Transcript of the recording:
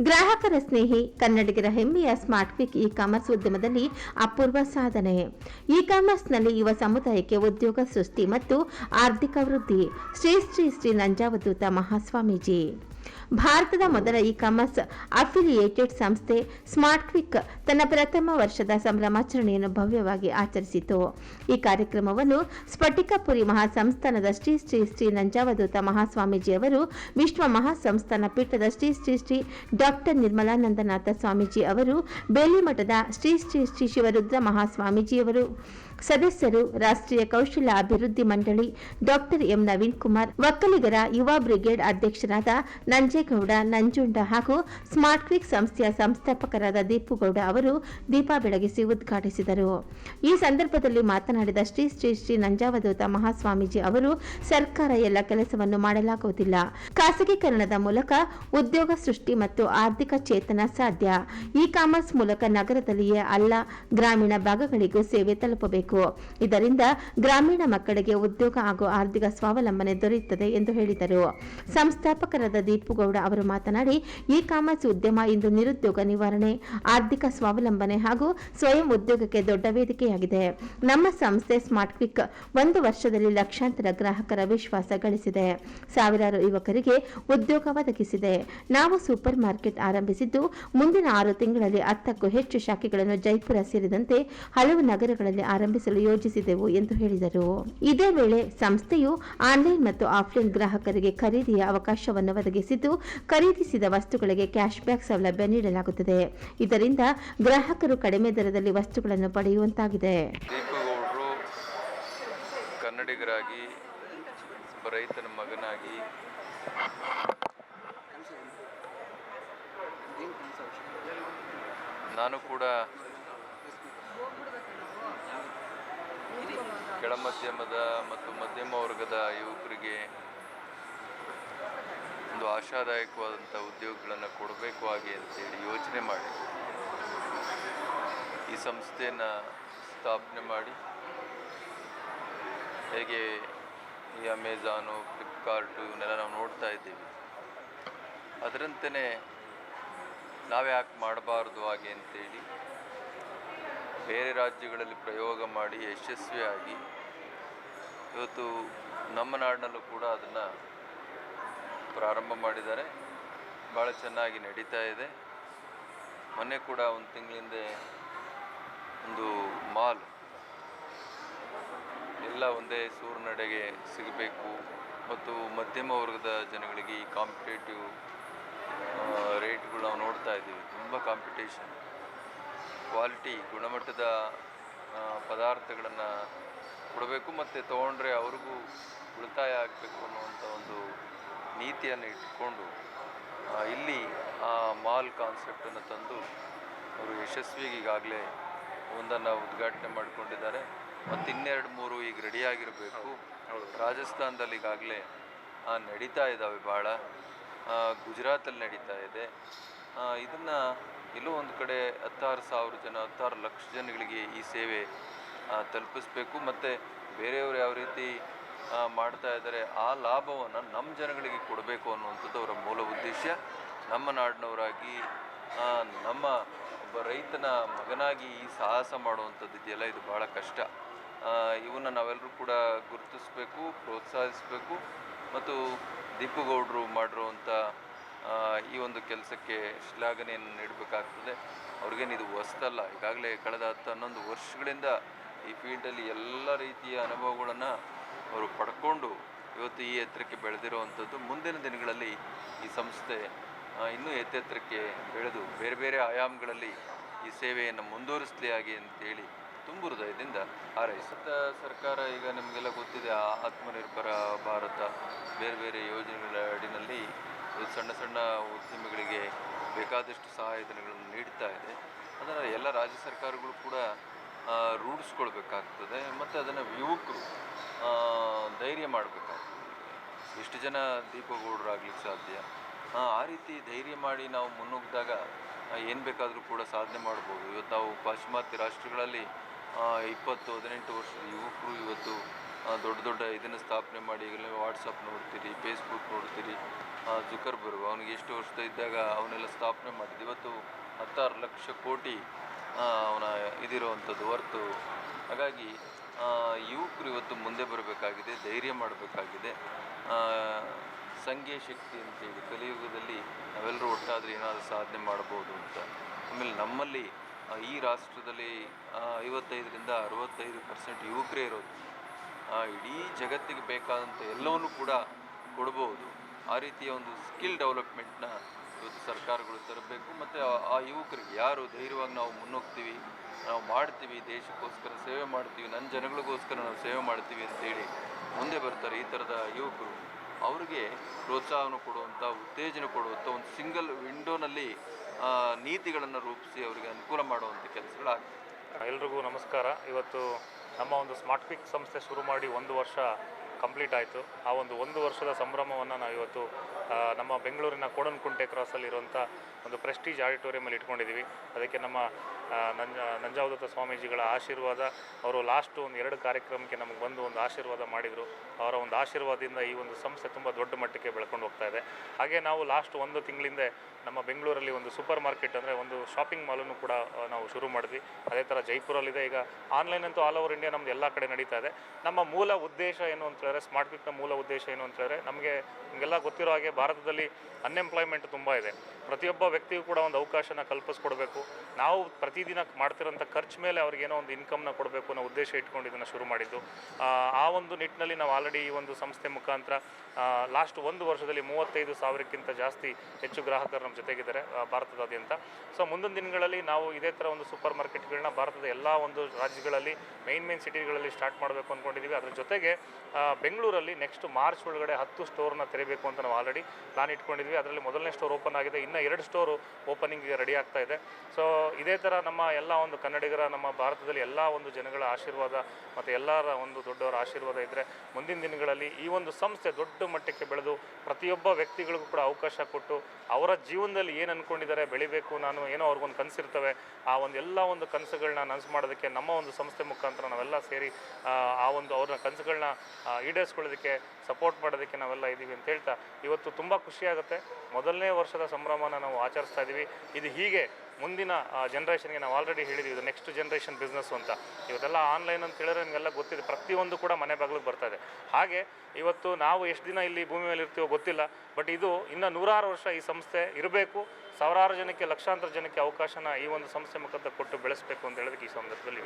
ಗ್ರಾಹಕರ ಸ್ನೇಹಿ, ಕನ್ನಡಿಗರ ಹೆಮ್ಮೆಯ ಸ್ಮಾರ್ಟ್ ಕ್ವಿಕ್ ಇ ಕಾಮರ್ಸ್ ಉದ್ಯಮದಲ್ಲಿ ಅಪೂರ್ವ ಸಾಧನೆ. ಇ ಕಾಮರ್ಸ್ನಲ್ಲಿ ಯುವ ಸಮುದಾಯಕ್ಕೆ ಉದ್ಯೋಗ ಸೃಷ್ಟಿ ಮತ್ತು ಆರ್ಥಿಕ ವೃದ್ಧಿ. ಶ್ರೀ ಶ್ರೀ ಶ್ರೀ ನಂಜಾವಧೂತ ಮಹಾಸ್ವಾಮೀಜಿ. ಭಾರತದ ಮೊದಲ ಇ ಕಾಮರ್ಸ್ ಅಫಿಲಿಯೇಟೆಡ್ ಸಂಸ್ಥೆ ಸ್ಮಾರ್ಟ್ ಕ್ವಿಕ್ ತನ್ನ ಪ್ರಥಮ ವರ್ಷದ ಸಂಭ್ರಮಾಚರಣೆಯನ್ನು ಭವ್ಯವಾಗಿ ಆಚರಿಸಿತು. ಈ ಕಾರ್ಯಕ್ರಮವನ್ನು ಸ್ಫಟಿಕಪುರಿ ಮಹಾಸಂಸ್ಥಾನದ ಶ್ರೀ ಶ್ರೀ ಶ್ರೀ ನಂಜಾವಧೂತ ಮಹಾಸ್ವಾಮೀಜಿ ಅವರು ವಿಶ್ವ ಮಹಾಸಂಸ್ಥಾನ ಪೀಠದ ಶ್ರೀ ಶ್ರೀ ಶ್ರೀ ಡಾಕ್ಟರ್ ನಿರ್ಮಲಾನಂದನಾಥ ಸ್ವಾಮೀಜಿ ಅವರು ಬೇಲಿಮಠದ ಶ್ರೀ ಶ್ರೀ ಶ್ರೀ ಶಿವರುದ್ರ ಮಹಾಸ್ವಾಮೀಜಿಯವರು ಸದಸ್ಯರು ರಾಷ್ಟ್ರೀಯ ಕೌಶಲ್ಯ ಅಭಿವೃದ್ಧಿ ಮಂಡಳಿ ಡಾಕ್ಟರ್ ಎಂ ನವೀನ್ ಕುಮಾರ್, ಒಕ್ಕಲಿಗರ ಯುವ ಬ್ರಿಗೇಡ್ ಅಧ್ಯಕ್ಷರಾದ ನಂಜೇಗೌಡ, ನಂಜುಂಡ ಹಾಗೂ ಸ್ಮಾರ್ಟ್ ಕ್ವಿಕ್ ಸಂಸ್ಥೆಯ ಸಂಸ್ಥಾಪಕರಾದ ದೀಪುಗೌಡ ಅವರು ದೀಪ ಬೆಳಗಿಸಿ ಉದ್ಘಾಟಿಸಿದರು. ಈ ಸಂದರ್ಭದಲ್ಲಿ ಮಾತನಾಡಿದ ಶ್ರೀ ಶ್ರೀ ಶ್ರೀ ನಂಜಾವಧೂತ ಮಹಾಸ್ವಾಮೀಜಿ ಅವರು, ಸರ್ಕಾರ ಎಲ್ಲ ಕೆಲಸವನ್ನು ಮಾಡಲಾಗುವುದಿಲ್ಲ. ಖಾಸಗೀಕರಣದ ಮೂಲಕ ಉದ್ಯೋಗ ಸೃಷ್ಟಿ ಮತ್ತು ಆರ್ಥಿಕ ಚೇತನ ಸಾಧ್ಯ. ಇ ಕಾಮರ್ಸ್ ಮೂಲಕ ನಗರದಲ್ಲಿಯೇ ಅಲ್ಲ, ಗ್ರಾಮೀಣ ಭಾಗಗಳಿಗೂ ಸೇವೆ ತಲುಪಬೇಕು. ಇದರಿಂದ ಗ್ರಾಮೀಣ ಮಕ್ಕಳಿಗೆ ಉದ್ಯೋಗ ಹಾಗೂ ಆರ್ಥಿಕ ಸ್ವಾವಲಂಬನೆ ದೊರೆಯುತ್ತದೆ ಎಂದು ಹೇಳಿದರು. ಸಂಸ್ಥಾಪಕರಾದ ದೀಪುಗೌಡ ಅವರು ಮಾತನಾಡಿ ಇ ಕಾಮರ್ಸ್ ಉದ್ಯಮ ಇಂದು ನಿರುದ್ಯೋಗ ನಿವಾರಣೆ, ಆರ್ಥಿಕ ಸ್ವಾವಲಂಬನೆ ಹಾಗೂ ಸ್ವಯಂ ಉದ್ಯೋಗಕ್ಕೆ ದೊಡ್ಡ ವೇದಿಕೆಯಾಗಿದೆ. ನಮ್ಮ ಸಂಸ್ಥೆ ಸ್ಮಾರ್ಟ್ ಕ್ವಿಕ್ ಒಂದು ವರ್ಷದಲ್ಲಿ ಲಕ್ಷಾಂತರ ಗ್ರಾಹಕರ ವಿಶ್ವಾಸ ಗಳಿಸಿದೆ. ಸಾವಿರಾರು ಯುವಕರಿಗೆ ಉದ್ಯೋಗ ಒದಗಿಸಿದೆ. ನಾವು ಸೂಪರ್ ಮಾರ್ಕೆಟ್ ಆರಂಭಿಸಿದ್ದು, ಮುಂದಿನ ಆರು ತಿಂಗಳಲ್ಲಿ ಹತ್ತಕ್ಕೂ ಹೆಚ್ಚು ಶಾಖೆಗಳನ್ನು ಜೈಪುರ ಸೇರಿದಂತೆ ಹಲವು ನಗರಗಳಲ್ಲಿ ಆರಂಭಿಸಲು ಯೋಜಿಸಿದೆವು ಎಂದು ಹೇಳಿದರು. ಇದೇ ವೇಳೆ ಸಂಸ್ಥೆಯು ಆನ್ಲೈನ್ ಮತ್ತು ಆಫ್ಲೈನ್ ಗ್ರಾಹಕರಿಗೆ ಖರೀದಿಯ ಅವಕಾಶವನ್ನು ಒದಗಿಸಿದ್ದು, ಖರೀದಿಸಿದ ವಸ್ತುಗಳಿಗೆ ಕ್ಯಾಶ್ ಬ್ಯಾಕ್ ಸೌಲಭ್ಯ ನೀಡಲಾಗುತ್ತದೆ. ಇದರಿಂದ ಗ್ರಾಹಕರು ಕಡಿಮೆ ದರದಲ್ಲಿ ವಸ್ತುಗಳನ್ನು ಪಡೆಯುವಂತಾಗಿದೆ. ಕನ್ನಡಿಗರಾಗಿ, ರೈತನ ಮಗನಾಗಿ ನಾನು ಕೂಡ ಕೆಳಮಧ್ಯಮದ ಮತ್ತು ಮಧ್ಯಮ ವರ್ಗದ ಯುವಕರಿಗೆ ಒಂದು ಆಶಾದಾಯಕವಾದಂಥ ಉದ್ಯೋಗಗಳನ್ನು ಕೊಡಬೇಕು ಹಾಗೆ ಅಂತೇಳಿ ಯೋಚನೆ ಮಾಡಿ. ಈ ಸಂಸ್ಥೆಯನ್ನು ಸ್ಥಾಪನೆ ಮಾಡಿ. ಹೇಗೆ ಈ ಅಮೆಝಾನು ಫ್ಲಿಪ್ಕಾರ್ಟು ಇವನ್ನೆಲ್ಲ ನಾವು ನೋಡ್ತಾ ಇದ್ದೀವಿ. ಅದರಂತೆಯೇ ನಾವ್ಯಾಕೆ ಮಾಡಬಾರ್ದು ಹಾಗೆ ಅಂತೇಳಿ ಬೇರೆ ರಾಜ್ಯಗಳಲ್ಲಿ ಪ್ರಯೋಗ ಮಾಡಿ ಯಶಸ್ವಿಯಾಗಿ ಇವತ್ತು ನಮ್ಮ ನಾಡಿನಲ್ಲೂ ಕೂಡ ಅದನ್ನು ಪ್ರಾರಂಭ ಮಾಡಿದ್ದಾರೆ. ಭಾಳ ಚೆನ್ನಾಗಿ ನಡೀತಾ ಇದೆ. ಮೊನ್ನೆ ಕೂಡ ಒಂದು ತಿಂಗಳಿಂದೆ ಒಂದು ಮಾಲ್ ಎಲ್ಲ ಒಂದೇ ಸೂರ್ನಡೆಗೆ ಸಿಗಬೇಕು ಮತ್ತು ಮಧ್ಯಮ ವರ್ಗದ ಜನಗಳಿಗೆ ಈ ಕಾಂಪಿಟೇಟಿವ್ ರೇಟ್ಗಳು ನಾವು ನೋಡ್ತಾ ಇದ್ದೀವಿ. ತುಂಬ ಕಾಂಪಿಟೇಷನ್ ಕ್ವಾಲಿಟಿ ಗುಣಮಟ್ಟದ ಪದಾರ್ಥಗಳನ್ನು ಕೊಡಬೇಕು ಮತ್ತು ತೊಗೊಂಡ್ರೆ ಅವ್ರಿಗೂ ಉಳಿತಾಯ ಆಗಬೇಕು ಅನ್ನುವಂಥ ಒಂದು ನೀತಿಯನ್ನು ಇಟ್ಕೊಂಡು ಇಲ್ಲಿ ಆ ಮಾಲ್ ಕಾನ್ಸೆಪ್ಟನ್ನು ತಂದು ಅವರು ಯಶಸ್ವಿಗೆ ಈಗಾಗಲೇ ಒಂದನ್ನು ಉದ್ಘಾಟನೆ ಮಾಡಿಕೊಂಡಿದ್ದಾರೆ. ಮತ್ತು ಇನ್ನೆರಡು ಮೂರು ಈಗ ರೆಡಿಯಾಗಿರಬೇಕು ರಾಜಸ್ಥಾನದಲ್ಲಿ ಈಗಾಗಲೇ ನಡೀತಾ ಇದ್ದಾವೆ ಭಾಳ ಗುಜರಾತಲ್ಲಿ ನಡೀತಾ ಇದೆ. ಇದನ್ನು ಎಲ್ಲೋ ಒಂದು ಕಡೆ ಹತ್ತಾರು ಸಾವಿರ ಜನ, ಹತ್ತಾರು ಲಕ್ಷ ಜನಗಳಿಗೆ ಈ ಸೇವೆ ತಲುಪಿಸಬೇಕು. ಮತ್ತು ಬೇರೆಯವರು ಯಾವ ರೀತಿ ಮಾಡ್ತಾ ಇದ್ದಾರೆ, ಆ ಲಾಭವನ್ನು ನಮ್ಮ ಜನಗಳಿಗೆ ಕೊಡಬೇಕು ಅನ್ನುವಂಥದ್ದು ಅವರ ಮೂಲ ಉದ್ದೇಶ. ನಮ್ಮ ನಾಡಿನವರಾಗಿ ನಮ್ಮ ಒಬ್ಬ ರೈತನ ಮಗನಾಗಿ ಈ ಸಾಹಸ ಮಾಡುವಂಥದ್ದು ಇದೆಯಲ್ಲ, ಇದು ಭಾಳ ಕಷ್ಟ. ಇವನ್ನ ನಾವೆಲ್ಲರೂ ಕೂಡ ಗುರುತಿಸಬೇಕು, ಪ್ರೋತ್ಸಾಹಿಸಬೇಕು. ಮತ್ತು ದೀಪುಗೌಡರು ಮಾಡಿರುವಂಥ ಈ ಒಂದು ಕೆಲಸಕ್ಕೆ ಶ್ಲಾಘನೆಯನ್ನು ನೀಡಬೇಕಾಗ್ತದೆ. ಅವ್ರಿಗೇನು ಇದು ಹೊಸ್ತಲ್ಲ. ಈಗಾಗಲೇ ಕಳೆದ ಹತ್ತು ಹನ್ನೊಂದು ವರ್ಷಗಳಿಂದ ಈ ಫೀಲ್ಡಲ್ಲಿ ಎಲ್ಲ ರೀತಿಯ ಅನುಭವಗಳನ್ನು ಅವರು ಪಡ್ಕೊಂಡು ಇವತ್ತು ಈ ಎತ್ತರಕ್ಕೆ ಬೆಳೆದಿರುವಂಥದ್ದು. ಮುಂದಿನ ದಿನಗಳಲ್ಲಿ ಈ ಸಂಸ್ಥೆ ಇನ್ನೂ ಎತ್ತೆತ್ತರಕ್ಕೆ ಬೆಳೆದು ಬೇರೆ ಬೇರೆ ಆಯಾಮಗಳಲ್ಲಿ ಈ ಸೇವೆಯನ್ನು ಮುಂದುವರಿಸಲಿ ಆಗಿ ಅಂತೇಳಿ ತುಂಬು ಹೃದಯದಿಂದ ಹಾರೈಸುತ್ತ ಸರ್ಕಾರ ಈಗ ನಿಮಗೆಲ್ಲ ಗೊತ್ತಿದೆ ಆತ್ಮನಿರ್ಭರ ಭಾರತ ಬೇರೆ ಬೇರೆ ಯೋಜನೆಗಳ ಅಡಿನಲ್ಲಿ ಇದು ಸಣ್ಣ ಸಣ್ಣ ಉದ್ಯಮಿಗಳಿಗೆ ಬೇಕಾದಷ್ಟು ಸಹಾಯಧನಗಳನ್ನು ನೀಡ್ತಾ ಇದೆ. ಅದನ್ನು ಎಲ್ಲ ರಾಜ್ಯ ಸರ್ಕಾರಗಳು ಕೂಡ ರೂಢಿಸ್ಕೊಳ್ಬೇಕಾಗ್ತದೆ ಮತ್ತು ಅದನ್ನು ಯುವಕರು ಧೈರ್ಯ ಮಾಡಬೇಕಾಗ್ತದೆ. ಎಷ್ಟು ಜನ ದೀಪಗೌಡರಾಗ್ಲಿಕ್ಕೆ ಸಾಧ್ಯ? ಆ, ರೀತಿ ಧೈರ್ಯ ಮಾಡಿ ನಾವು ಮುನ್ನುಗ್ಗಿದಾಗ ಏನು ಬೇಕಾದರೂ ಕೂಡ ಸಾಧನೆ ಮಾಡ್ಬೋದು. ಇವತ್ತು ನಾವು ಪಾಶ್ಚಿಮಾತ್ಯ ರಾಷ್ಟ್ರಗಳಲ್ಲಿ ಇಪ್ಪತ್ತು ಹದಿನೆಂಟು ವರ್ಷದ ಯುವಕರು ಇವತ್ತು ದೊಡ್ಡ ದೊಡ್ಡ ಇದನ್ನು ಸ್ಥಾಪನೆ ಮಾಡಿ ಈಗಲೇ ವಾಟ್ಸಪ್ ನೋಡ್ತೀರಿ ಫೇಸ್ಬುಕ್ ನೋಡ್ತೀರಿ ಜುಕರ್ಬರ್ಗ್ ಅವನಿಗೆ ಎಷ್ಟು ವರ್ಷದ ಇದ್ದಾಗ ಅವನ್ನೆಲ್ಲ ಸ್ಥಾಪನೆ ಮಾಡಿದ್ದು. ಇವತ್ತು ಹತ್ತಾರು ಲಕ್ಷ ಕೋಟಿ ಅವನ ಇದಿರುವಂಥದ್ದು ಹೊರ್ತು ಹಾಗಾಗಿ ಯುವಕರು ಇವತ್ತು ಮುಂದೆ ಬರಬೇಕಾಗಿದೆ, ಧೈರ್ಯ ಮಾಡಬೇಕಾಗಿದೆ. ಸಂಘೀಯ ಶಕ್ತಿ ಅಂತೇಳಿ ಕಲಿಯುಗದಲ್ಲಿ ನಾವೆಲ್ಲರೂ ಒಟ್ಟಾದರೆ ಏನಾದರೂ ಸಾಧನೆ ಮಾಡ್ಬೋದು ಅಂತ. ಆಮೇಲೆ ನಮ್ಮಲ್ಲಿ ಈ ರಾಷ್ಟ್ರದಲ್ಲಿ ಐವತ್ತೈದರಿಂದ ಅರವತ್ತೈದು ಪರ್ಸೆಂಟ್ ಯುವಕರೇ ಇರೋದು. ಇಡೀ ಜಗತ್ತಿಗೆ ಬೇಕಾದಂಥ ಎಲ್ಲವನ್ನೂ ಕೂಡ ಕೊಡಬಹುದು ಆ ರೀತಿಯ ಒಂದು ಸ್ಕಿಲ್ ಡೆವಲಪ್ಮೆಂಟ್ನ ಇವತ್ತು ಸರ್ಕಾರಗಳು ತರಬೇಕು. ಮತ್ತು ಆ ಯುವಕರಿಗೆ ಯಾರು ಧೈರ್ಯವಾಗಿ ನಾವು ಮುನ್ನೋಗ್ತೀವಿ, ನಾವು ಮಾಡ್ತೀವಿ, ದೇಶಕ್ಕೋಸ್ಕರ ಸೇವೆ ಮಾಡ್ತೀವಿ ನನ್ನ ಜನಗಳಿಗೋಸ್ಕರ ನಾವು ಸೇವೆ ಮಾಡ್ತೀವಿ ಅಂತೇಳಿ ಮುಂದೆ ಬರ್ತಾರೆ ಈ ಥರದ ಯುವಕರು. ಅವರಿಗೆ ಪ್ರೋತ್ಸಾಹನ ಕೊಡುವಂಥ, ಉತ್ತೇಜನ ಕೊಡುವಂಥ ಒಂದು ಸಿಂಗಲ್ ವಿಂಡೋನಲ್ಲಿ ನೀತಿಗಳನ್ನು ರೂಪಿಸಿ ಅವರಿಗೆ ಅನುಕೂಲ ಮಾಡುವಂಥ ಕೆಲಸಗಳಾಗ್ತದೆ ಎಲ್ರಿಗೂ ನಮಸ್ಕಾರ. ಇವತ್ತು ನಮ್ಮ ಒಂದು ಸ್ಮಾರ್ಟ್ ಪಿಕ್ ಸಂಸ್ಥೆ ಶುರು ಮಾಡಿ ಒಂದು ವರ್ಷ ಕಂಪ್ಲೀಟ್ ಆಯಿತು. ಆ ಒಂದು ಒಂದು ವರ್ಷದ ಸಂಭ್ರಮವನ್ನು ನಾವು ಇವತ್ತು ನಮ್ಮ ಬೆಂಗಳೂರಿನ ಕೋಡನ್ಕುಂಟೆ ಕ್ರಾಸಲ್ಲಿರುವಂಥ ಒಂದು ಪ್ರೆಸ್ಟೀಜ್ ಆಡಿಟೋರಿಯಮಲ್ಲಿ ಇಟ್ಕೊಂಡಿದ್ದೀವಿ ಅದಕ್ಕೆ ನಮ್ಮ ನಂಜ, ನಂಜಾವುದತ್ತ ಸ್ವಾಮೀಜಿಗಳ ಆಶೀರ್ವಾದ, ಅವರು ಲಾಸ್ಟ್ ಒಂದು ಎರಡು ಕಾರ್ಯಕ್ರಮಕ್ಕೆ ನಮಗೆ ಬಂದು ಒಂದು ಆಶೀರ್ವಾದ ಮಾಡಿದರು. ಅವರ ಒಂದು ಆಶೀರ್ವಾದದಿಂದ ಈ ಒಂದು ಸಂಸ್ಥೆ ತುಂಬ ದೊಡ್ಡ ಮಟ್ಟಕ್ಕೆ ಬೆಳ್ಕೊಂಡು ಹೋಗ್ತಾ ಇದೆ. ಹಾಗೆ ನಾವು ಲಾಸ್ಟ್ ಒಂದು ತಿಂಗಳಿಂದ ನಮ್ಮ ಬೆಂಗಳೂರಲ್ಲಿ ಒಂದು ಸೂಪರ್ ಮಾರ್ಕೆಟ್ ಅಂದರೆ ಒಂದು ಶಾಪಿಂಗ್ ಮಾಲನ್ನು ಕೂಡ ನಾವು ಶುರು ಮಾಡಿದ್ವಿ. ಅದೇ ಥರ ಜೈಪುರಲ್ಲಿದೆ. ಈಗ ಆನ್ಲೈನ್ ಅಂತೂ ಆಲ್ ಓವರ್ ಇಂಡಿಯಾ ನಮ್ಮದು ಎಲ್ಲ ಕಡೆ ನಡೀತಾ ಇದೆ. ನಮ್ಮ ಮೂಲ ಉದ್ದೇಶ ಏನು ಅಂತ ಹೇಳಿದ್ರೆ ಸ್ಮಾರ್ಟ್ ಪಿಕ್ನ ಮೂಲ ಉದ್ದೇಶ ಏನು ಅಂತ ನಮಗೆ ನಿಮಗೆಲ್ಲ ಗೊತ್ತಿರೋ ಹಾಗೆ ಭಾರತದಲ್ಲಿ ಅನ್ಎಂಪ್ಲಾಯ್ಮೆಂಟ್ ತುಂಬ ಇದೆ. ಪ್ರತಿಯೊಬ್ಬ ವ್ಯಕ್ತಿಗೂ ಕೂಡ ಒಂದು ಅವಕಾಶನ ಕಲ್ಪಿಸ್ಕೊಡ್ಬೇಕು. ನಾವು ಪ್ರತಿದಿನ ಮಾಡ್ತಿರೋಂಥ ಖರ್ಚು ಮೇಲೆ ಅವ್ರಿಗೆ ಏನೋ ಒಂದು ಇನ್ಕಮ್ನ ಕೊಡಬೇಕು ಅನ್ನೋ ಉದ್ದೇಶ ಇಟ್ಕೊಂಡು ಇದನ್ನು ಶುರು ಮಾಡಿದ್ದು. ಆ, ಒಂದು ನಿಟ್ಟಿನಲ್ಲಿ ನಾವು ಆಲ್ರೆಡಿ ಈ ಒಂದು ಸಂಸ್ಥೆ ಮುಖಾಂತರ ಲಾಸ್ಟ್ ಒಂದು ವರ್ಷದಲ್ಲಿ ಮೂವತ್ತೈದು ಸಾವಿರಕ್ಕಿಂತ ಜಾಸ್ತಿ ಹೆಚ್ಚು ಗ್ರಾಹಕರು ನಮ್ಮ ಜೊತೆಗಿದ್ದಾರೆ ಭಾರತದಾದ್ಯಂತ. ಸೊ ಮುಂದಿನ ದಿನಗಳಲ್ಲಿ ನಾವು ಇದೇ ಥರ ಒಂದು ಸೂಪರ್ ಮಾರ್ಕೆಟ್ಗಳನ್ನ ಭಾರತದ ಎಲ್ಲ ಒಂದು ರಾಜ್ಯಗಳಲ್ಲಿ ಮೈನ್ ಮೇನ್ ಸಿಟಿಗಳಲ್ಲಿ ಸ್ಟಾರ್ಟ್ ಮಾಡಬೇಕು ಅಂದ್ಕೊಂಡಿದ್ದೀವಿ ಅದ್ರ ಜೊತೆಗೆ ಬೆಂಗಳೂರಲ್ಲಿ ನೆಕ್ಸ್ಟ್ ಮಾರ್ಚ್ ಒಳಗಡೆ ಹತ್ತು ಸ್ಟೋರ್ನ ತೆರೆಯಬೇಕು ಅಂತ ನಾವು ಆಲ್ರೆಡಿ ಪ್ಲಾನ್ ಇಟ್ಕೊಂಡಿದ್ವಿ. ಅದರಲ್ಲಿ ಮೊದಲನೇ ಸ್ಟೋರ್ ಓಪನ್ ಆಗಿದೆ. ಇನ್ನು ಎರಡು ಸ್ಟೋರು ಓಪನಿಂಗ್ಗೆ ರೆಡಿ ಆಗ್ತಾ ಇದೆ. ಸೊ ಇದೇ ಥರ ನಮ್ಮ ಎಲ್ಲ ಒಂದು ಕನ್ನಡಿಗರ ನಮ್ಮ ಭಾರತದಲ್ಲಿ ಎಲ್ಲ ಒಂದು ಜನಗಳ ಆಶೀರ್ವಾದ ಮತ್ತು ಎಲ್ಲರ ಒಂದು ದೊಡ್ಡವರ ಆಶೀರ್ವಾದ ಇದ್ದರೆ ಮುಂದಿನ ದಿನಗಳಲ್ಲಿ ಈ ಒಂದು ಸಂಸ್ಥೆ ದೊಡ್ಡ ಮಟ್ಟಕ್ಕೆ ಬೆಳೆದು ಪ್ರತಿಯೊಬ್ಬ ವ್ಯಕ್ತಿಗಳಿಗೂ ಕೂಡ ಅವಕಾಶ ಕೊಟ್ಟು ಅವರ ಜೀವನದಲ್ಲಿ ಏನು ಅಂದ್ಕೊಂಡಿದ್ದಾರೆ ಬೆಳಿಬೇಕು ನಾನು ಏನೋ ಅವ್ರಿಗೊಂದು ಕನಸಿರ್ತವೆ ಆ ಒಂದು ಎಲ್ಲ ಒಂದು ಕನಸುಗಳನ್ನ ನನಸು ಮಾಡೋದಕ್ಕೆ ನಮ್ಮ ಒಂದು ಸಂಸ್ಥೆ ಮುಖಾಂತರ ನಾವೆಲ್ಲ ಸೇರಿ ಆ, ಒಂದು ಅವ್ರನ್ನ ಕನಸುಗಳನ್ನ ಈಡೇರಿಸ್ಕೊಳ್ಳೋದಕ್ಕೆ ಸಪೋರ್ಟ್ ಮಾಡೋದಕ್ಕೆ ನಾವೆಲ್ಲ ಇದ್ದೀವಿ ಅಂತ ಹೇಳ್ತಾ, ಇವತ್ತು ತುಂಬ ಖುಷಿಯಾಗುತ್ತೆ. ಮೊದಲನೇ ವರ್ಷದ ಸಂಭ್ರಮನ ನಾವು ಆಚರಿಸ್ತಾ ಇದ್ದೀವಿ ಇದು ಹೀಗೆ ಮುಂದಿನ ಜನ್ರೇಷನ್ಗೆ ನಾವು ಆಲ್ರೆಡಿ ಹೇಳಿದ್ದೀವಿ ಇದು ನೆಕ್ಸ್ಟ್ ಜನ್ರೇಷನ್ ಬಿಸ್ನೆಸ್ ಅಂತ. ಇವತ್ತೆಲ್ಲ ಆನ್ಲೈನ್ ಅಂತ ಹೇಳಿದ್ರೆ ನಿಮಗೆಲ್ಲ ಗೊತ್ತಿದೆ, ಪ್ರತಿಯೊಂದು ಕೂಡ ಮನೆ ಬಾಗಿಲಿಗೆ ಬರ್ತಾ ಇದೆ. ಹಾಗೆ ಇವತ್ತು ನಾವು ಎಷ್ಟು ದಿನ ಇಲ್ಲಿ ಭೂಮಿ ಮೇಲೆ ಇರ್ತೀವೋ ಗೊತ್ತಿಲ್ಲ ಬಟ್ ಇದು ಇನ್ನೂ ನೂರಾರು ವರ್ಷ ಈ ಸಂಸ್ಥೆ ಇರಬೇಕು. ಸಾವಿರಾರು ಜನಕ್ಕೆ, ಲಕ್ಷಾಂತರ ಜನಕ್ಕೆ ಅವಕಾಶನ ಈ ಒಂದು ಸಂಸ್ಥೆ ಮುಖಾಂತರ ಕೊಟ್ಟು ಬೆಳೆಸಬೇಕು ಅಂತ ಹೇಳೋದಕ್ಕೆ ಈ ಸಂದರ್ಭದಲ್ಲಿ.